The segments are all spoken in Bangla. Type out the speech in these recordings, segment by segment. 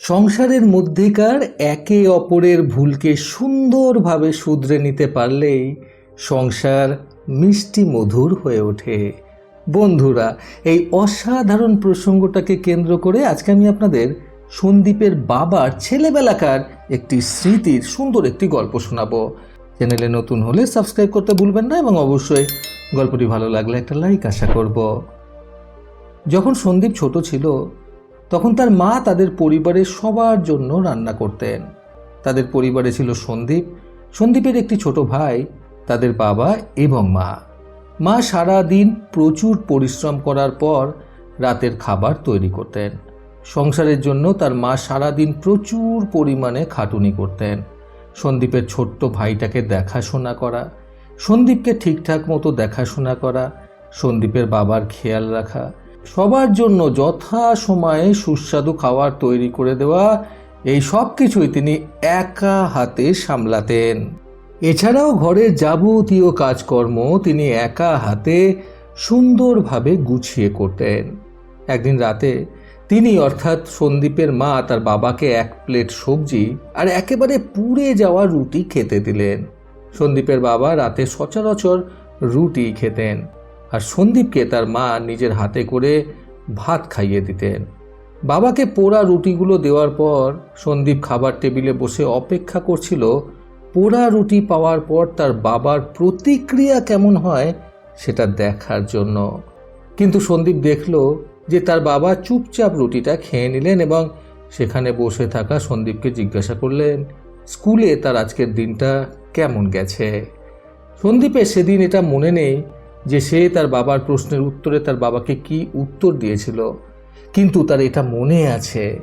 সংসারের মধ্যেকার একে অপরের ভুলকে সুন্দরভাবে শুধরে নিতে পারলেই সংসার মিষ্টি মধুর হয়ে ওঠে। বন্ধুরা, এই অসাধারণ প্রসঙ্গটাকে কেন্দ্র করে আজকে আমি আপনাদের সন্দীপের বাবার ছেলেবেলাকার একটি স্মৃতির সুন্দর একটি গল্প শোনাবো। চ্যানেলে নতুন হলে সাবস্ক্রাইব করতে ভুলবেন না এবং অবশ্যই গল্পটি ভালো লাগলে একটা লাইক আশা করব। যখন সন্দীপ ছোট ছিল তখন তার মা তাদের পরিবারের সবার জন্য রান্না করতেন। তাদের পরিবারে ছিল সন্দীপ। সন্দীপের একটি ছোট ভাই, তাদের বাবা এবং মা। মা সারা দিন প্রচুর পরিশ্রম করার পর রাতের খাবার তৈরি করতেন। সংসারের জন্য তার মা সারা দিন প্রচুর পরিমাণে খাটুনি করতেন। সন্দীপের ছোট্ট ভাইটাকে দেখাশোনা করা, সন্দীপকে ঠিকঠাক মতো দেখাশোনা করা, সন্দীপের বাবার খেয়াল রাখা সবার জন্য যথা সময়ে সুস্বাদু খাবার তৈরি করে দেওয়া, এই সব কিছুই তিনি একা হাতে সামলাতেন। এছাড়াও ঘরের যাবতীয় কাজকর্ম তিনি একা হাতে সুন্দরভাবে গুছিয়ে করতেন। একদিন রাতে তিনি অর্থাৎ সন্দীপের মা তার বাবাকে এক প্লেট সবজি আর একেবারে পুড়ে যাওয়া রুটি খেতে দিলেন। সন্দীপের বাবা রাতে সচরাচর রুটি খেতেন। আর সন্দীপকে তার মা নিজের হাতে করে ভাত খাইয়ে দিতেন। বাবাকে পোড়া রুটিগুলো দেওয়ার পর সন্দীপ খাবার টেবিলে বসে অপেক্ষা করছিল, পোড়া রুটি পাওয়ার পর তার বাবার প্রতিক্রিয়া কেমন হয় সেটা দেখার জন্য। কিন্তু সন্দীপ দেখল যে তার বাবা চুপচাপ রুটিটা খেয়ে নিলেন এবং সেখানে বসে থাকা সন্দীপকে জিজ্ঞাসা করলেন, স্কুলে তার আজকের দিনটা কেমন গেছে? সন্দীপের সেদিন এটা মনে নেই যে সে তার বাবার প্রশ্নের উত্তরে তার বাবাকে কি উত্তর দিয়েছিল। কিন্তু তার এটা মনে আছে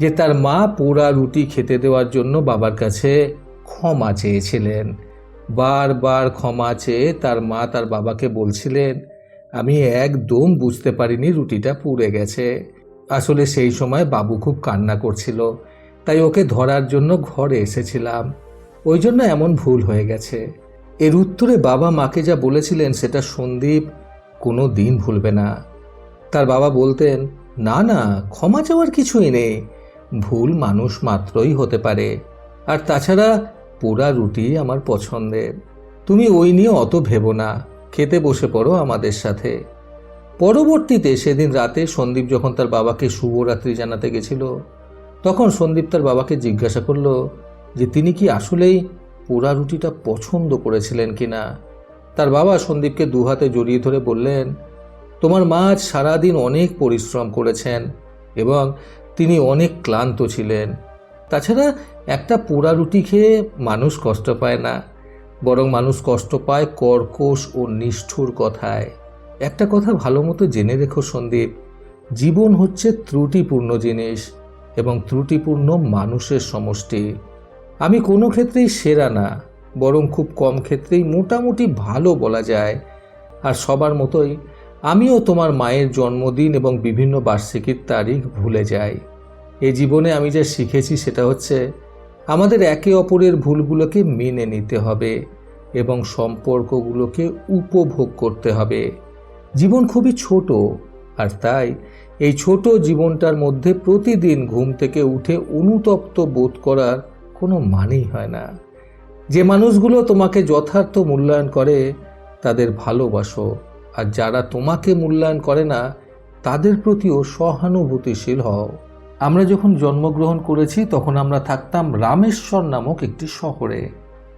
যে তার মা পোড়া রুটি খেতে দেওয়ার জন্য বাবার কাছে ক্ষমা চেয়েছিলেন। বারবার ক্ষমা চেয়ে তার মা তার বাবাকে বলছিলেন, আমি একদম বুঝতে পারিনি রুটিটা পুড়ে গেছে। আসলে সেই সময় বাবু খুব কান্না করছিল, তাই ওকে ধরার জন্য ঘরে এসেছিলাম। ওই জন্য এমন ভুল হয়ে গেছে। এর উত্তরে বাবা মাকে যা বলেছিলেন সেটা সন্দীপ কোনো দিন ভুলবে না। তার বাবা বলতেন, না না, ক্ষমা চাওয়ার কিছুই নেই। ভুল মানুষ মাত্রই হতে পারে। আর তাছাড়া পোড়া রুটি আমার পছন্দের। তুমি ওই নিয়ে অত ভেবো না। খেতে বসে পড়ো আমাদের সাথে। পরবর্তীতে সেদিন রাতে সন্দীপ যখন তার বাবাকে শুভরাত্রি জানাতে গেছিল, তখন সন্দীপ তার বাবাকে জিজ্ঞাসা করল যে, তিনি কি আসলেই পোড়া রুটিটা পছন্দ করেছিলেন কিনা? তার বাবা সন্দীপকে দুহাতে জড়িয়ে ধরে বললেন, তোমার মা আজ সারাদিন অনেক পরিশ্রম করেছেন এবং তিনি অনেক ক্লান্ত ছিলেন। তাছাড়া একটা পোড়া রুটি খেয়ে মানুষ কষ্ট পায় না, বরং মানুষ কষ্ট পায় কর্কশ ও নিষ্ঠুর কথায়। একটা কথা ভালো মতো জেনে রেখো সন্দীপ, জীবন হচ্ছে ত্রুটিপূর্ণ জিনিস এবং ত্রুটিপূর্ণ মানুষের সমষ্টি। আমি কোনো ক্ষেত্রেই সেরা না, বরং খুব কম ক্ষেত্রেই মোটামুটি ভালো বলা যায়। আর সবার মতোই আমিও তোমার মায়ের জন্মদিন এবং বিভিন্ন বার্ষিকীর তারিখ ভুলে যাই। এ জীবনে আমি যা শিখেছি সেটা হচ্ছে আমাদের একে অপরের ভুলগুলোকে মেনে নিতে হবে এবং সম্পর্কগুলোকে উপভোগ করতে হবে। জীবন খুবই ছোট, আর তাই এই ছোট জীবনটার মধ্যে প্রতিদিন ঘুম থেকে উঠে অনুতপ্ত বোধ করার কোনো মানেই হয় না। যে মানুষগুলো তোমাকে যথার্থ মূল্যায়ন করে, তাদের ভালোবাসো। আর যারা তোমাকে মূল্যায়ন করে না, তাদের প্রতিও সহানুভূতিশীল হও। আমরা যখন জন্মগ্রহণ করেছি, তখন আমরা থাকতাম রামেশ্বর নামক একটি শহরে।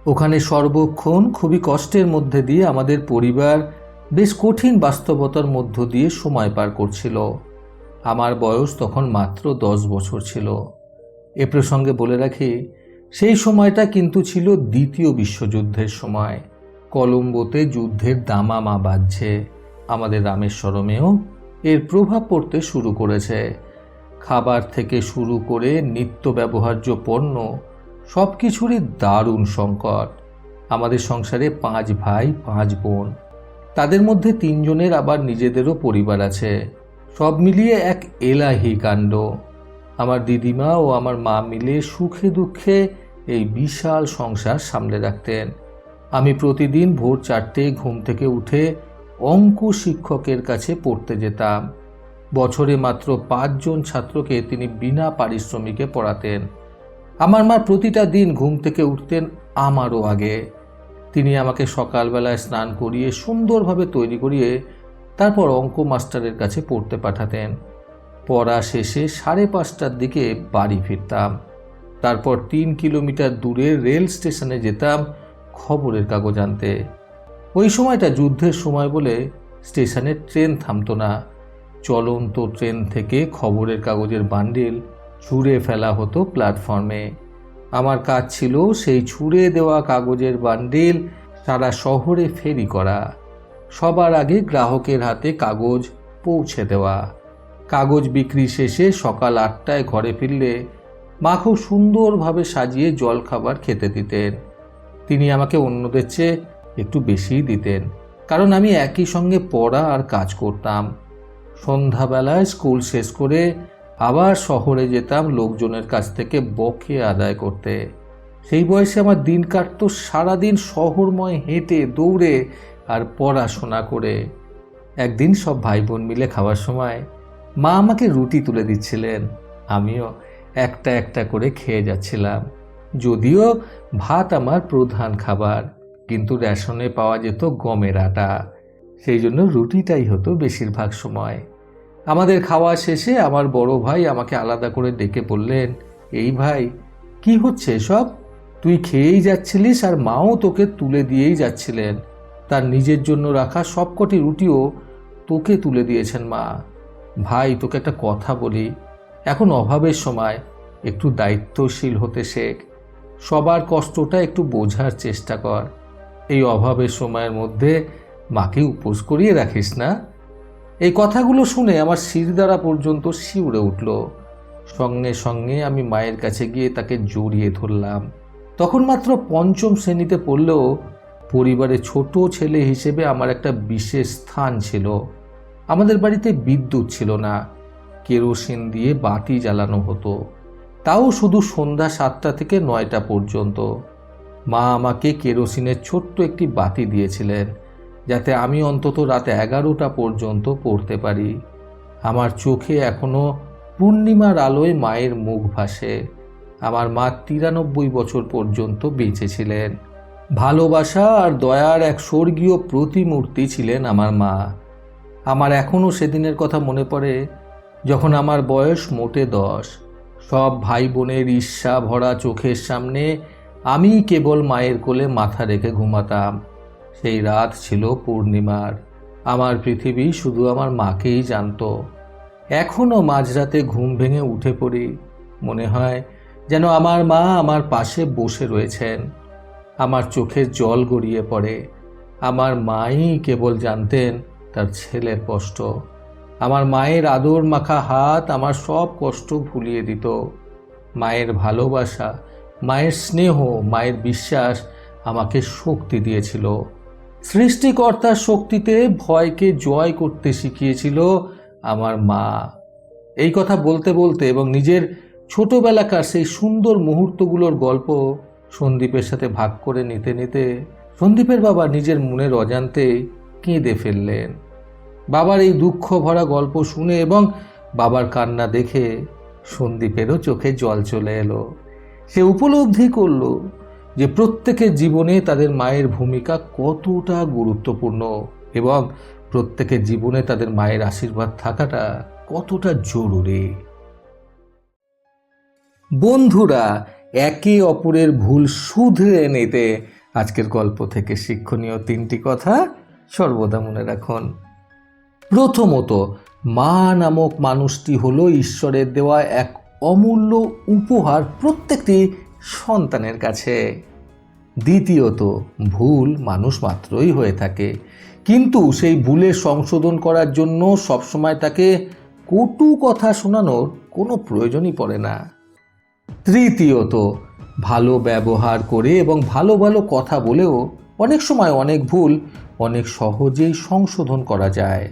ওখানে সর্বক্ষণ খুবই কষ্টের মধ্যে দিয়ে আমাদের পরিবার বেশ কঠিন বাস্তবতার মধ্য দিয়ে সময় পার করছিল। আমার বয়স তখন মাত্র দশ বছর ছিল। এ প্রসঙ্গে বলে রাখি সেই সময়টা কিন্তু ছিল দ্বিতীয় বিশ্বযুদ্ধের সময়। কলম্বোতে যুদ্ধের দামামা বাজছে। আমাদের রামেশ্বরমেও এর প্রভাব পড়তে শুরু করেছে। খাবার থেকে শুরু করে নিত্য ব্যবহার্য পণ্য সব কিছুরই দারুণ সংকট। আমাদের সংসারে পাঁচ ভাই, পাঁচ বোন। তাদের মধ্যে তিনজনের আবার নিজেদেরও পরিবার আছে। সব মিলিয়ে এক এলাহি কাণ্ড। আমার দিদিমা ও আমার মা মিলে সুখে দুঃখে এই বিশাল সংসার সামলে রাখতেন। আমি প্রতিদিন ভোর চারটে ঘুম থেকে উঠে অঙ্ক শিক্ষকের কাছে পড়তে যেতাম। বছরে মাত্র পাঁচজন ছাত্রকে তিনি বিনা পারিশ্রমিকে পড়াতেন। আমার মা প্রতিটা দিন ঘুম থেকে উঠতেন আমারও আগে। তিনি আমাকে সকালবেলায় স্নান করিয়ে সুন্দরভাবে তৈরি করিয়ে তারপর অঙ্ক মাস্টারের কাছে পড়তে পাঠাতেন। পড়া শেষে সাড়ে পাঁচটার দিকে বাড়ি ফিরতাম। তারপর তিন কিলোমিটার দূরে রেল স্টেশনে যেতাম খবরের কাগজ আনতে। ওই সময়টা যুদ্ধের সময় বলে স্টেশনে ট্রেন থামতো না। চলন্ত ট্রেন থেকে খবরের কাগজের বান্ডিল ছুঁড়ে ফেলা হতো প্ল্যাটফর্মে। আমার কাজ ছিল সেই ছুঁড়ে দেওয়া কাগজের বান্ডিল সারা শহরে ফেরি করা। সবার আগে গ্রাহকের হাতে কাগজ পৌঁছে দেওয়া। কাগজ বিক্রি শেষে সকাল আটটায় ঘরে ফিরলে মা খুব সুন্দরভাবে সাজিয়ে জলখাবার খেতে দিতেন। তিনি আমাকে অন্যদের চেয়ে একটু বেশিই দিতেন, কারণ আমি একই সঙ্গে পড়া আর কাজ করতাম। সন্ধ্যাবেলায় স্কুল শেষ করে আবার শহরে যেতাম লোকজনের কাছ থেকে বকে আদায় করতে। সেই বয়সে আমার দিন কাটতো সারাদিন শহরময় হেঁটে, দৌড়ে আর পড়াশোনা করে। একদিন সব ভাই বোন মিলে খাওয়ার সময় মা আমাকে রুটি তুলে দিচ্ছিলেন। আমিও একটা একটা করে খেয়ে যাচ্ছিলাম। যদিও ভাত আমার প্রধান খাবার, কিন্তু রেশনে পাওয়া যেত গমের আটা। সেই জন্য রুটিটাই হতো বেশিরভাগ সময়। আমাদের খাওয়া শেষে আমার বড় ভাই আমাকে আলাদা করে ডেকে বললেন, এই ভাই, কি হচ্ছে সব তুই খেয়েই যাচ্ছিলিস আর মাও তোকে তুলে দিয়েই যাচ্ছিলেন। তার নিজের জন্য রাখা সবকটি রুটিও তোকে তুলে দিয়েছেন মা। ভাই, তোকে একটা কথা বলি। এখন অভাবের সময় একটু দায়িত্বশীল হতে শেখ। সবার কষ্টটা একটু বোঝার চেষ্টা কর। এই অভাবের সময়ের মধ্যে মাকে উপোস করিয়ে রাখিস না। এই কথাগুলো শুনে আমার শিরদাঁড়া পর্যন্ত শিউরে উঠল। সঙ্গে সঙ্গে আমি মায়ের কাছে গিয়ে তাকে জড়িয়ে ধরলাম। তখন মাত্র পঞ্চম শ্রেণীতে পড়লেও পরিবারে ছোট ছেলে হিসেবে আমার একটা বিশেষ স্থান ছিল। আমাদের বাড়িতে বিদ্যুৎ ছিল না। কেরোসিন দিয়ে বাতি জ্বালানো হতো। তাও শুধু সন্ধ্যা সাতটা থেকে নয়টা পর্যন্ত। মা আমাকে কেরোসিনের ছোট্ট একটি বাতি দিয়েছিলেন, যাতে আমি অন্তত রাত এগারোটা পর্যন্ত পড়তে পারি। আমার চোখে এখনও পূর্ণিমার আলোয় মায়ের মুখ ভাসে। আমার মা তিরানব্বই বছর পর্যন্ত বেঁচে ছিলেন। ভালোবাসা আর দয়ার এক স্বর্গীয় প্রতিমূর্তি ছিলেন আমার মা। আমার এখনও সেদিনের কথা মনে পড়ে যখন আমার বয়স মোটে দশ। সব ভাই বোনের ঈর্ষা ভরা চোখের সামনে আমি কেবল মায়ের কোলে মাথা রেখে ঘুমাতাম। সেই রাত ছিল পূর্ণিমার। আমার পৃথিবী শুধু আমার মাকেই জানত। এখনও মাঝরাতে ঘুম ভেঙে উঠে পড়ি। মনে হয় যেন আমার মা আমার পাশে বসে রয়েছেন। আমার চোখের জল গড়িয়ে পড়ে। আমার মাই কেবল জানতেন তার ছেলের কষ্ট। আমার মায়ের আদর মাখা হাত আমার সব কষ্ট ভুলিয়ে দিত। মায়ের ভালোবাসা, মায়ের স্নেহ, মায়ের বিশ্বাস আমাকে শক্তি দিয়েছিল। সৃষ্টিকর্তার শক্তিতে ভয়কে জয় করতে শিখিয়েছিল আমার মা। এই কথা বলতে বলতে এবং নিজের ছোটবেলাকার সেই সুন্দর মুহূর্তগুলোর গল্প সন্দীপের সাথে ভাগ করে নিতে নিতে সন্দীপের বাবা নিজের মনের অজান্তে কেঁদে ফেললেন। বাবার এই দুঃখ ভরা গল্প শুনে এবং বাবার কান্না দেখে সন্দীপেরও চোখে জল চলে এলো। সে উপলব্ধি করল যে প্রত্যেকের জীবনে তাদের মায়ের ভূমিকা কতটা গুরুত্বপূর্ণ এবং প্রত্যেকের জীবনে তাদের মায়ের আশীর্বাদ থাকাটা কতটা জরুরি। বন্ধুরা, একে অপরের ভুল শুধরে নিতে আজকের গল্প থেকে শিক্ষণীয় তিনটি কথা সর্বদা মনে রাখুন। প্রথমত, মা নামক মানুষটি হলো ঈশ্বরের দেওয়া এক অমূল্য উপহার প্রত্যেকটি সন্তানের কাছে। দ্বিতীয়ত, ভুল মানুষ মাত্রই হয়ে থাকে। কিন্তু সেই ভুলের সংশোধন করার জন্য সবসময় তাকে কটু কথা শোনানোর কোনো প্রয়োজনই পড়ে না। তৃতীয়ত, ভালো ব্যবহার করে এবং ভালো ভালো কথা বলেও অনেক সময় অনেক ভুল অনেক সহজেই সংশোধন করা যায়।